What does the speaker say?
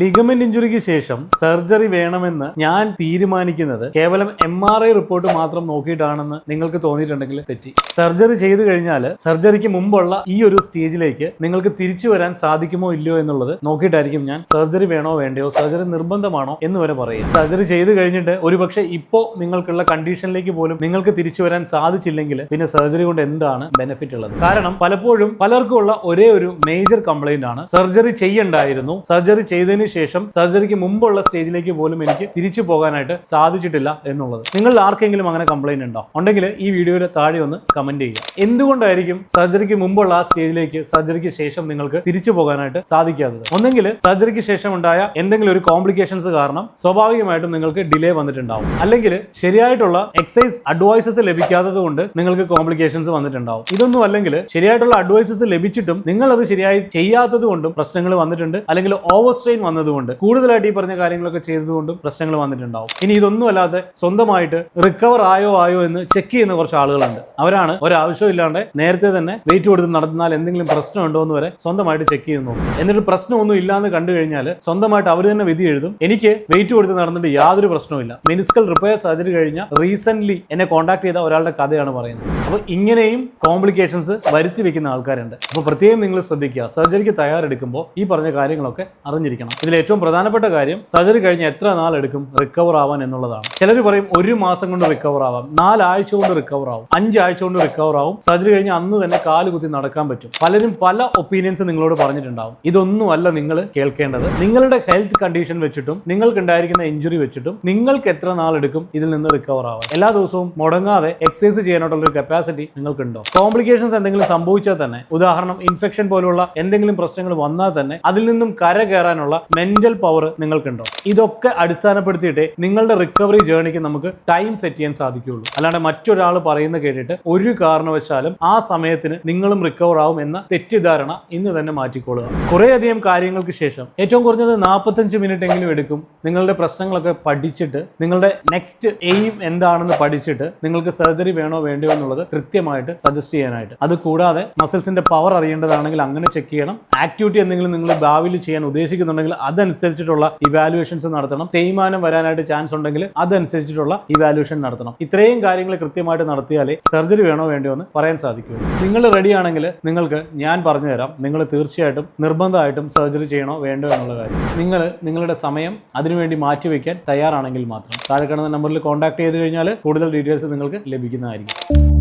Ligament ഇഞ്ചുറിക്ക് ശേഷം surgery വേണമെന്ന് ഞാൻ തീരുമാനിക്കുന്നത് കേവലം എം ആർ ഐ റിപ്പോർട്ട് മാത്രം നോക്കിയിട്ടാണെന്ന് നിങ്ങൾക്ക് തോന്നിയിട്ടുണ്ടെങ്കിൽ തെറ്റി. സർജറി ചെയ്തു കഴിഞ്ഞാൽ സർജറിക്ക് മുമ്പുള്ള ഈ ഒരു സ്റ്റേജിലേക്ക് നിങ്ങൾക്ക് തിരിച്ചു വരാൻ സാധിക്കുമോ ഇല്ലയോ എന്നുള്ളത് നോക്കിയിട്ടായിരിക്കും ഞാൻ സർജറി വേണോ വേണ്ടയോ സർജറി നിർബന്ധമാണോ എന്ന് വരെ പറയും സർജറി ചെയ്തു കഴിഞ്ഞിട്ട് ഒരുപക്ഷെ ഇപ്പോ നിങ്ങൾക്കുള്ള കണ്ടീഷനിലേക്ക് പോലും നിങ്ങൾക്ക് തിരിച്ചു വരാൻ സാധിച്ചില്ലെങ്കിൽ പിന്നെ സർജറി കൊണ്ട് എന്താണ് ബെനിഫിറ്റ് ഉള്ളത്? കാരണം പലപ്പോഴും പലർക്കും ഉള്ള ഒരേ ഒരു മേജർ കംപ്ലൈന്റ് ആണ്. സർജറി ചെയ്യണ്ടായിരുന്നു. സർജറി ചെയ്തതിന് ശേഷം സർജറിക്ക് മുമ്പുള്ള സ്റ്റേജിലേക്ക് പോലും എനിക്ക് തിരിച്ചു പോകാനായിട്ട് സാധിച്ചിട്ടില്ല എന്നുള്ളത്. നിങ്ങൾ ആർക്കെങ്കിലും അങ്ങനെ കംപ്ലൈന്റ് ഉണ്ടോ? ഉണ്ടെങ്കിൽ ഈ വീഡിയോയുടെ താഴെ ഒന്ന് കമന്റ് ചെയ്യുക. എന്തുകൊണ്ടായിരിക്കും സർജറിക്ക് മുമ്പുള്ള ആ സ്റ്റേജിലേക്ക് സർജറിക്ക് ശേഷം നിങ്ങൾക്ക് തിരിച്ചു പോകാനായിട്ട് സാധിക്കാത്തത്? ഒന്നെങ്കിൽ സർജറിക്ക് ശേഷം ഉണ്ടായ എന്തെങ്കിലും ഒരു കോംപ്ലിക്കേഷൻസ് കാരണം സ്വാഭാവികമായിട്ടും നിങ്ങൾക്ക് ഡിലേ വന്നിട്ടുണ്ടാവും. അല്ലെങ്കിൽ ശരിയായിട്ടുള്ള എക്സൈസ് അഡ്വൈസസ് ലഭിക്കാത്തത് കൊണ്ട് നിങ്ങൾക്ക് കോംപ്ലിക്കേഷൻസ് വന്നിട്ടുണ്ടാവും. ഇതൊന്നും അല്ലെങ്കിൽ ശരിയായിട്ടുള്ള അഡ്വൈസസ് ലഭിച്ചിട്ടും നിങ്ങൾ അത് ശരിയായി ചെയ്യാത്തത് കൊണ്ടും പ്രശ്നങ്ങൾ വന്നിട്ടുണ്ട്. അല്ലെങ്കിൽ ഓവർ സ്ട്രെയിൻ വന്നതുകൊണ്ട് കൂടുതലായിട്ട് ഈ പറഞ്ഞ കാര്യങ്ങളൊക്കെ ചെയ്തതുകൊണ്ടും പ്രശ്നങ്ങൾ വന്നിട്ടുണ്ടാവും. ഇനി ഇതൊന്നും അല്ലാതെ സ്വന്തമായിട്ട് റിക്കവർ ആയോ ആയോ എന്ന് ചെക്ക് ചെയ്യുന്ന കുറച്ച് ആളുകളുണ്ട്. അവരാണ് ഒരാവശ്യം ഇല്ലാണ്ട് നേരത്തെ തന്നെ വെയിറ്റ് കൊടുത്ത് നടന്നാൽ എന്തെങ്കിലും പ്രശ്നമുണ്ടോ എന്ന് വരെ സ്വന്തമായിട്ട് ചെക്ക് ചെയ്യുന്നു എന്നിട്ട് പ്രശ്നമൊന്നും ഇല്ലാന്ന് കണ്ടു കഴിഞ്ഞാൽ സ്വന്തമായിട്ട് അവർ തന്നെ വിധി എഴുതും. എനിക്ക് വെയിറ്റ് കൊടുത്ത് നടന്നിട്ട് യാതൊരു പ്രശ്നവുമില്ല. മെനിസ്കൽ റിപ്പയർ സർജറി കഴിഞ്ഞ റീസെന്റ് എന്നെ കോൺടാക്ട് ചെയ്ത ഒരാളുടെ കഥയാണ് പറയുന്നത്. അപ്പോൾ ഇങ്ങനെയും കോംപ്ലിക്കേഷൻസ് വരുത്തി വെക്കുന്ന ആൾക്കാരുണ്ട്. അപ്പോൾ പ്രത്യേകം നിങ്ങൾ ശ്രദ്ധിക്കുക. സർജറിക്ക് തയ്യാറെടുക്കുമ്പോൾ ഈ പറഞ്ഞ കാര്യങ്ങളൊക്കെ അറിഞ്ഞിരിക്കണം. ഇതിൽ ഏറ്റവും പ്രധാനപ്പെട്ട കാര്യം സർജറി കഴിഞ്ഞ് എത്ര നാൾ എടുക്കും റിക്കവർ ആവാൻ എന്നുള്ളതാണ്. ചിലർ പറയും ഒരു മാസം കൊണ്ട് റിക്കവർ ആവാം. നാലാഴ്ച കൊണ്ട് റിക്കവർ ആവും. അഞ്ചാഴ്ച കൊണ്ട് റിക്കവർ ആവും. സർജറി കഴിഞ്ഞ് അന്ന് തന്നെ കാൽ കുത്തി നടക്കാൻ പറ്റും. പലരും പല ഒപ്പീനിയൻസ് നിങ്ങളോട് പറഞ്ഞിട്ടുണ്ടാവും. ഇതൊന്നുമല്ല നിങ്ങൾ കേൾക്കേണ്ടത്. നിങ്ങളുടെ ഹെൽത്ത് കണ്ടീഷൻ വെച്ചിട്ടും നിങ്ങൾക്ക് ഉണ്ടായിരിക്കുന്ന ഇഞ്ചുറി വെച്ചിട്ടും നിങ്ങൾക്ക് എത്ര നാൾ എടുക്കും ഇതിൽ നിന്ന് റിക്കവർ ആവാൻ. എല്ലാ ദിവസവും മുടങ്ങാതെ എക്സസൈസ് ചെയ്യാനായിട്ടുള്ള ഒരു കപ്പാസിറ്റി നിങ്ങൾക്കുണ്ടോ? കോംപ്ലിക്കേഷൻസ് എന്തെങ്കിലും സംഭവിച്ചാൽ തന്നെ ഉദാഹരണം ഇൻഫെക്ഷൻ പോലുള്ള എന്തെങ്കിലും പ്രശ്നങ്ങൾ വന്നാൽ തന്നെ അതിൽ നിന്നും കര കയറാനുള്ള മെന്റൽ പവർ നിങ്ങൾക്കുണ്ടോ? ഇതൊക്കെ അടിസ്ഥാനപ്പെടുത്തിയിട്ടേ നിങ്ങളുടെ റിക്കവറി ജേർണിക്ക് നമുക്ക് ടൈം സെറ്റ് ചെയ്യാൻ സാധിക്കുകയുള്ളൂ. അല്ലാണ്ട് മറ്റൊരാൾ പറയുന്ന കേട്ടിട്ട് ഒരു കാരണവശാലും ആ സമയത്തിന് നിങ്ങളും റിക്കവർ ആവും എന്ന തെറ്റിദ്ധാരണ ഇന്ന് തന്നെ മാറ്റിക്കൊള്ളുക കുറേയധികം കാര്യങ്ങൾക്ക് ശേഷം ഏറ്റവും കുറഞ്ഞത് നാൽപ്പത്തഞ്ച് മിനിറ്റ് എങ്കിലും എടുക്കും. നിങ്ങളുടെ പ്രശ്നങ്ങളൊക്കെ പഠിച്ചിട്ട് നിങ്ങളുടെ നെക്സ്റ്റ് എയിം എന്താണെന്ന് പഠിച്ചിട്ട് നിങ്ങൾക്ക് സർജറി വേണോ വേണ്ടയോ എന്നുള്ളത് കൃത്യമായിട്ട് സജസ്റ്റ് ചെയ്യാനായിട്ട്. അത് കൂടാതെ മസിൽസിന്റെ പവർ അറിയേണ്ടതാണെങ്കിൽ അങ്ങനെ ചെക്ക് ചെയ്യണം. ആക്ടിവിറ്റി എന്തെങ്കിലും നിങ്ങൾ ഭാവിയിൽ ചെയ്യാൻ ഉദ്ദേശിക്കുന്നുണ്ടെങ്കിൽ അതനുസരിച്ചിട്ടുള്ള ഇവാലുവേഷൻസ് നടത്തണം. തേയ്മാനം വരാനായിട്ട് ചാൻസ് ഉണ്ടെങ്കിൽ അതനുസരിച്ചിട്ടുള്ള ഇവാലുവേഷൻ നടത്തണം. ഇത്രയും കാര്യങ്ങൾ കൃത്യമായിട്ട് നടത്തിയാലേ സർജറി വേണോ വേണ്ടോ എന്ന് പറയാൻ സാധിക്കുള്ളൂ നിങ്ങൾ റെഡി ആണെങ്കിൽ നിങ്ങൾക്ക് ഞാൻ പറഞ്ഞു തരാം നിങ്ങൾ തീർച്ചയായിട്ടും നിർബന്ധമായിട്ടും സർജറി ചെയ്യണോ വേണ്ടോ എന്നുള്ള കാര്യം. നിങ്ങൾ നിങ്ങളുടെ സമയം അതിനുവേണ്ടി മാറ്റിവെക്കാൻ തയ്യാറാണെങ്കിൽ മാത്രം. താഴെ കാണുന്ന നമ്പറിൽ കോൺടാക്ട് ചെയ്ത് കഴിഞ്ഞാൽ കൂടുതൽ ഡീറ്റെയിൽസ് നിങ്ങൾക്ക് ലഭിക്കുന്നതായിരിക്കും.